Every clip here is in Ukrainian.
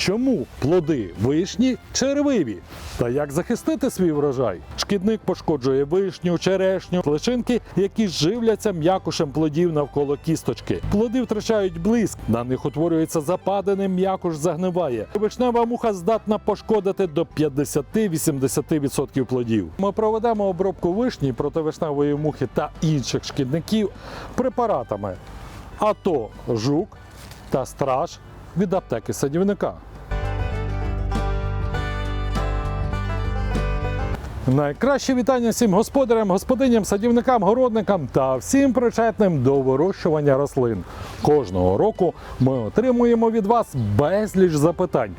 Чому плоди вишні червиві? Та як захистити свій врожай? Шкідник пошкоджує вишню, черешню, личинки, які живляться м'якушем плодів навколо кісточки. Плоди втрачають блиск, на них утворюється западини, м'якуш загниває. Вишнева муха здатна пошкодити до 50-80% плодів. Ми проведемо обробку вишні проти вишневої мухи та інших шкідників препаратами. АТО жук та страж від аптеки садівника. Найкраще вітання всім господарям, господиням, садівникам, городникам та всім причетним до вирощування рослин. Кожного року ми отримуємо від вас безліч запитань.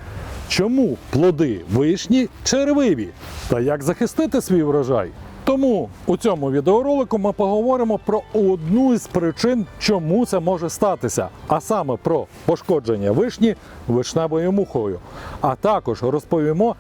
Чому плоди вишні червиві? Та як захистити свій врожай? Тому у цьому відеоролику ми поговоримо про одну із причин, чому це може статися, а саме про пошкодження вишні вишневою мухою. А також розповімо,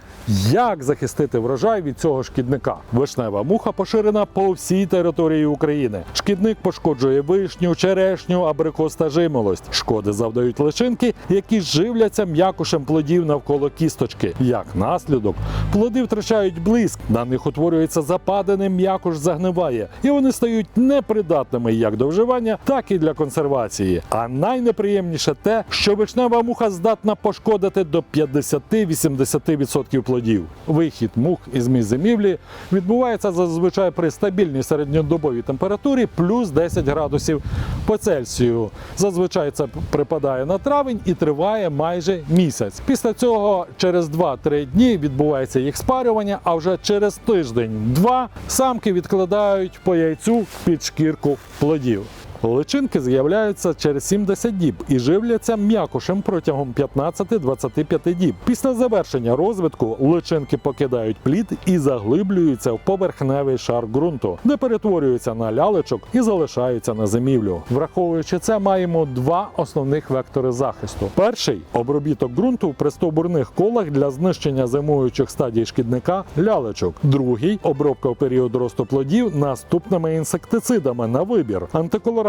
як захистити врожай від цього шкідника. Вишнева муха поширена по всій території України. Шкідник пошкоджує вишню, черешню, абрикос та жимолость. Шкоди завдають личинки, які живляться м'якушем плодів навколо кісточки. Як наслідок, плоди втрачають блиск, на них утворюється западини, м'якуш загниває, і вони стають непридатними як до вживання, так і для консервації. А найнеприємніше те, що вишнева муха здатна пошкодити до 50-80% плодів. Вихід мух із місць зимівлі відбувається зазвичай при стабільній середньодобовій температурі плюс 10 градусів по Цельсію. Зазвичай це припадає на травень і триває майже місяць. Після цього через 2-3 дні відбувається їх спарювання, а вже через тиждень-два самки відкладають по яйцю під шкірку плодів. Личинки з'являються через 70 діб і живляться м'якушем протягом 15-25 діб. Після завершення розвитку личинки покидають плід і заглиблюються в поверхневий шар ґрунту, де перетворюються на лялечок і залишаються на зимівлю. Враховуючи це, маємо два основних вектори захисту: перший обробіток ґрунту в пристовбурних колах для знищення зимуючих стадій шкідника лялечок. Другий обробка в період росту плодів наступними інсектицидами на вибір: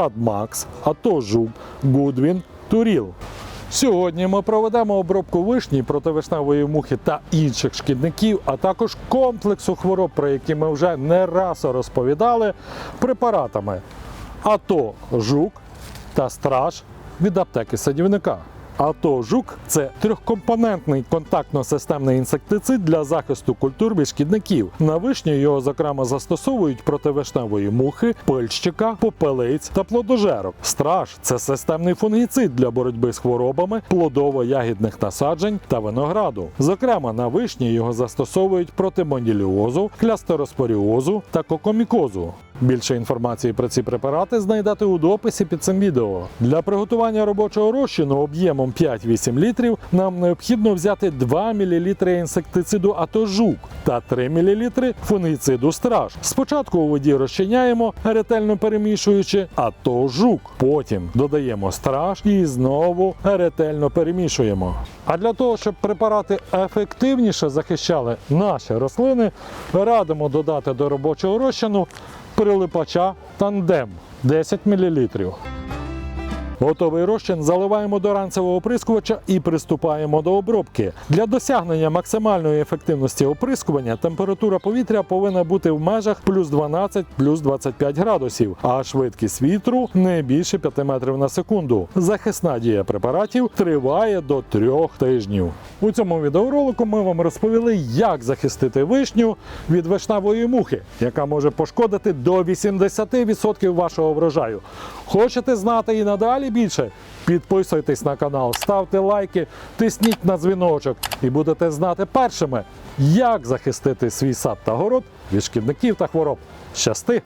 антиколорад Макс, АТО Жуб, Гудвін, Туріл. Сьогодні ми проведемо обробку вишні противишневої мухи та інших шкідників, а також комплексу хвороб, про які ми вже не раз розповідали, препаратами АТО Жук та Страж від аптеки садівника. АТО Жук це трьохкомпонентний контактно-системний інсектицид для захисту культур від шкідників. На вишні його зокрема застосовують проти вишневої мухи, пильщика, попелиць та плодожерок. Страж це системний фунгіцид для боротьби з хворобами плодово-ягідних насаджень та винограду. Зокрема, на вишні його застосовують проти монділіозу, клястероспоріозу та кокомікозу. Більше інформації про ці препарати знайдете у дописі під цим відео. Для приготування робочого розчину об'ємом 5-8 літрів нам необхідно взяти 2 мл інсектициду атожук та 3 мл фунгіциду страж. Спочатку у воді розчиняємо, ретельно перемішуючи атожук. Потім додаємо страж і знову ретельно перемішуємо. А для того, щоб препарати ефективніше захищали наші рослини, радимо додати до робочого розчину прилипача тандем 10 мл. Готовий розчин заливаємо до ранцевого оприскувача і приступаємо до обробки. Для досягнення максимальної ефективності оприскування температура повітря повинна бути в межах плюс 12 плюс 25 градусів, а швидкість вітру не більше 5 метрів на секунду. Захисна дія препаратів триває до 3 тижнів. У цьому відеоролику ми вам розповіли, як захистити вишню від вишневої мухи, яка може пошкодити до 80% вашого врожаю. Хочете знати і надалі більше? Підписуйтесь на канал, ставте лайки, тисніть на дзвіночок і будете знати першими, як захистити свій сад та город від шкідників та хвороб. Щасти!